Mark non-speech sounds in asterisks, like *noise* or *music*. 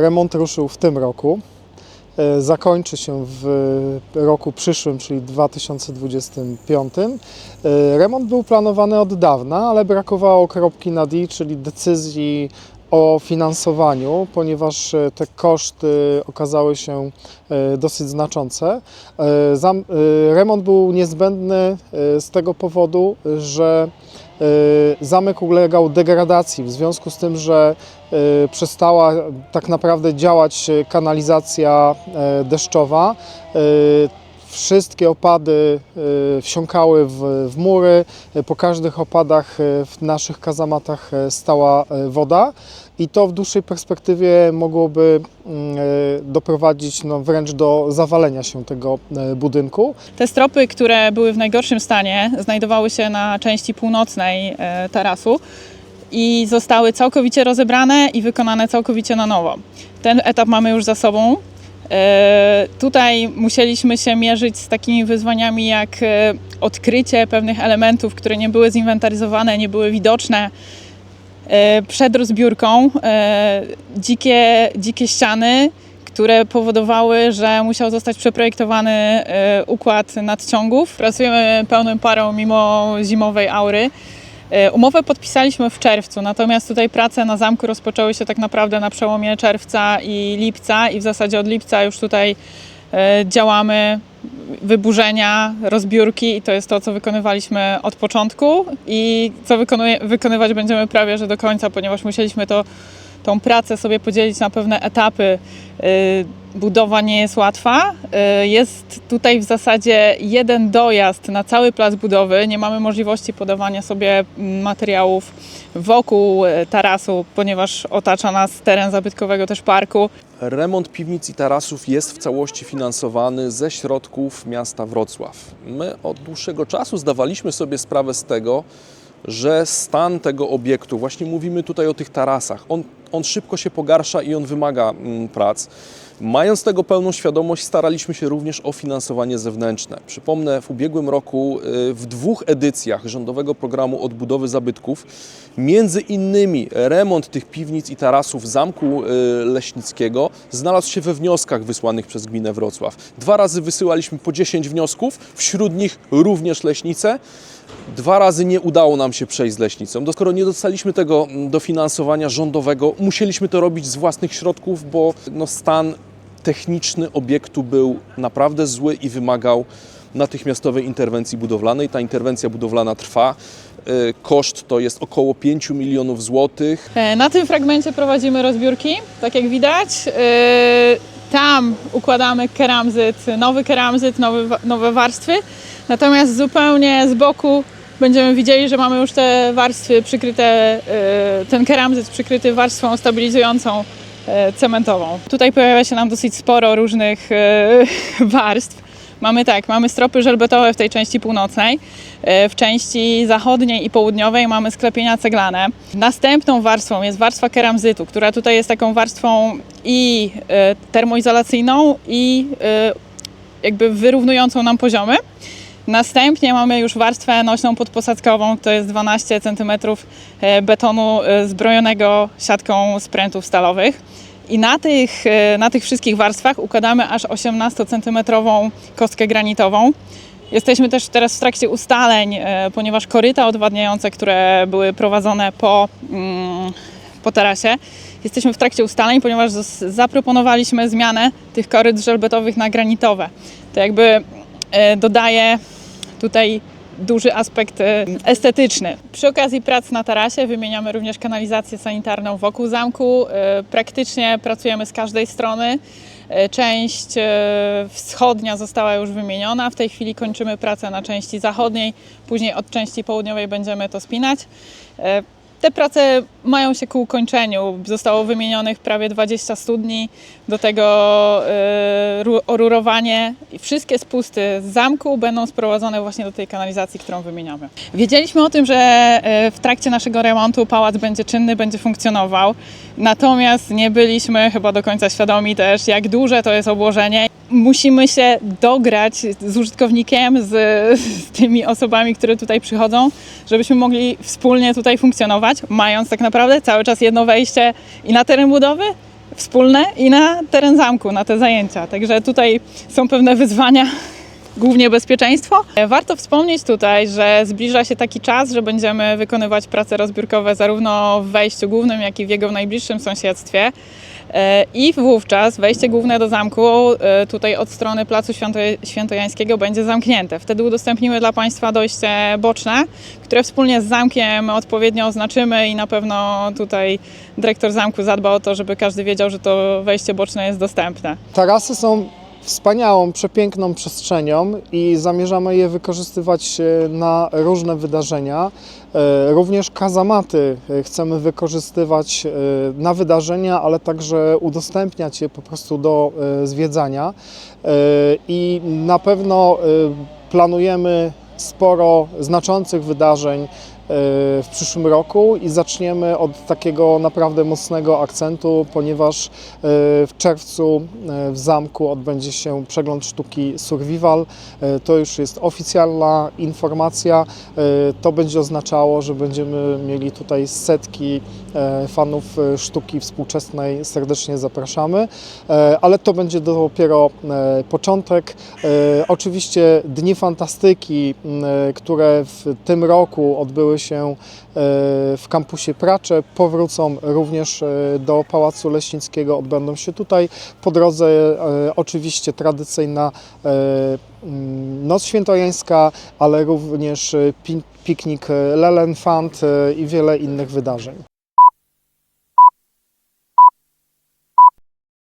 Remont ruszył w tym roku. E, Zakończy się w roku przyszłym, czyli 2025. E, Remont był planowany od dawna, ale brakowało kropki nad i, czyli decyzji o finansowaniu, ponieważ e, te koszty okazały się e, dosyć znaczące. E, Remont był niezbędny z tego powodu, że zamek ulegał degradacji w związku z tym, że przestała tak naprawdę działać kanalizacja deszczowa. Wszystkie opady e, wsiąkały w, mury. Po każdych opadach e, w naszych kazamatach e, stała woda i to w dłuższej perspektywie mogłoby mm, doprowadzić no, wręcz do zawalenia się tego budynku. Te stropy, które były w najgorszym stanie, znajdowały się na części północnej tarasu i zostały całkowicie rozebrane i wykonane całkowicie na nowo. Ten etap mamy już za sobą. E, Tutaj musieliśmy się mierzyć z takimi wyzwaniami jak e, odkrycie pewnych elementów, które nie były zinwentaryzowane, nie były widoczne e, przed rozbiórką. Dzikie, dzikie ściany, które powodowały, że musiał zostać przeprojektowany układ nadciągów. Pracujemy pełną parą mimo zimowej aury. E, Umowę podpisaliśmy w czerwcu, natomiast tutaj prace na zamku rozpoczęły się tak naprawdę na przełomie czerwca i lipca i w zasadzie od lipca już tutaj e, działamy wyburzenia, rozbiórki i to jest to, co wykonywaliśmy od początku i co wykonuje, wykonywać będziemy prawie, że do końca, ponieważ musieliśmy to, tą pracę sobie podzielić na pewne etapy. Budowa nie jest łatwa. Y, Jest tutaj w zasadzie jeden dojazd na cały plac budowy. Nie mamy możliwości podawania sobie materiałów wokół y, tarasu, ponieważ otacza nas teren zabytkowego też parku. Remont piwnic i tarasów jest w całości finansowany ze środków miasta Wrocław. My od dłuższego czasu zdawaliśmy sobie sprawę z tego, że stan tego obiektu, właśnie mówimy tutaj o tych tarasach, on, on szybko się pogarsza i on wymaga mm, prac. Mając tego pełną świadomość, staraliśmy się również o finansowanie zewnętrzne. Przypomnę, w ubiegłym roku y, w dwóch edycjach rządowego programu odbudowy zabytków, między innymi remont tych piwnic i tarasów Zamku y, Leśnickiego znalazł się we wnioskach wysłanych przez gminę Wrocław. Dwa razy wysyłaliśmy po 10 wniosków, wśród nich również Leśnice. Dwa razy nie udało nam się przejść z leśnicą. Skoro nie dostaliśmy tego mm, dofinansowania rządowego, musieliśmy to robić z własnych środków, bo no, stan techniczny obiektu był naprawdę zły i wymagał natychmiastowej interwencji budowlanej. Ta interwencja budowlana trwa. Y, Koszt to jest około 5 milionów złotych. E, Na tym fragmencie prowadzimy rozbiórki, tak jak widać. E, Tam układamy keramzyt, nowy keramzyt, nowe warstwy. Natomiast zupełnie z boku będziemy widzieli, że mamy już te warstwy przykryte, e, ten keramzyt przykryty warstwą stabilizującą e, cementową. Tutaj pojawia się nam dosyć sporo różnych e, *laughs* warstw. Mamy tak, mamy stropy żelbetowe w tej części północnej, w części zachodniej i południowej mamy sklepienia ceglane. Następną warstwą jest warstwa keramzytu, która tutaj jest taką warstwą i termoizolacyjną i jakby wyrównującą nam poziomy. Następnie mamy już warstwę nośną podposadzkową, to jest 12 cm e, betonu e, zbrojonego siatką z prętów stalowych. I na tych, e, na tych wszystkich warstwach układamy aż 18 cm kostkę granitową. Jesteśmy też teraz w trakcie ustaleń, ponieważ koryta odwadniające, które były prowadzone po, mm, po tarasie, jesteśmy w trakcie ustaleń, ponieważ zaproponowaliśmy zmianę tych koryt żelbetowych na granitowe. To jakby dodaje tutaj duży aspekt e, estetyczny. Przy okazji prac na tarasie wymieniamy również kanalizację sanitarną wokół zamku. E, Praktycznie pracujemy z każdej strony. E, Część wschodnia została już wymieniona. W tej chwili kończymy pracę na części zachodniej. Później od części południowej będziemy to spinać. Te prace mają się ku ukończeniu. Zostało wymienionych prawie 20 studni, do tego ru- orurowanie. Wszystkie spusty z zamku będą sprowadzone właśnie do tej kanalizacji, którą wymieniamy. Wiedzieliśmy o tym, że e, w trakcie naszego remontu pałac będzie czynny, będzie funkcjonował, natomiast nie byliśmy chyba do końca świadomi też, jak duże to jest obłożenie. Musimy się dograć z użytkownikiem, z, z tymi osobami, które tutaj przychodzą, żebyśmy mogli wspólnie tutaj funkcjonować, mając tak naprawdę cały czas jedno wejście i na teren budowy, wspólne i na teren zamku, na te zajęcia. Także tutaj są pewne wyzwania, *laughs* głównie bezpieczeństwo. Warto wspomnieć tutaj, że zbliża się taki czas, że będziemy wykonywać prace rozbiórkowe zarówno w wejściu głównym, jak i w jego najbliższym sąsiedztwie. E, I wówczas wejście główne do zamku e, tutaj od strony Placu Święto, Świętojańskiego będzie zamknięte. Wtedy udostępnimy dla Państwa dojście boczne, które wspólnie z zamkiem odpowiednio oznaczymy i na pewno tutaj dyrektor zamku zadba o to, żeby każdy wiedział, że to wejście boczne jest dostępne. Tarasy są wspaniałą, przepiękną przestrzenią i zamierzamy je wykorzystywać e, na różne wydarzenia. E, Również kazamaty e, chcemy wykorzystywać na wydarzenia, ale także udostępniać je po prostu do zwiedzania. I na pewno planujemy sporo znaczących wydarzeń w przyszłym roku i zaczniemy od takiego naprawdę mocnego akcentu, ponieważ e, w czerwcu e, w zamku odbędzie się przegląd sztuki Survival. E, To już jest oficjalna informacja. To będzie oznaczało, że będziemy mieli tutaj setki fanów sztuki współczesnej. Serdecznie zapraszamy, ale to będzie dopiero początek. Oczywiście Dni Fantastyki, które w tym roku odbyły się e, w kampusie Pracze, powrócą również e, do Pałacu Leśnickiego, odbędą się tutaj. Po drodze e, oczywiście tradycyjna mm, Noc Świętojańska, ale również pi- piknik Lelen Fund e, i wiele innych wydarzeń.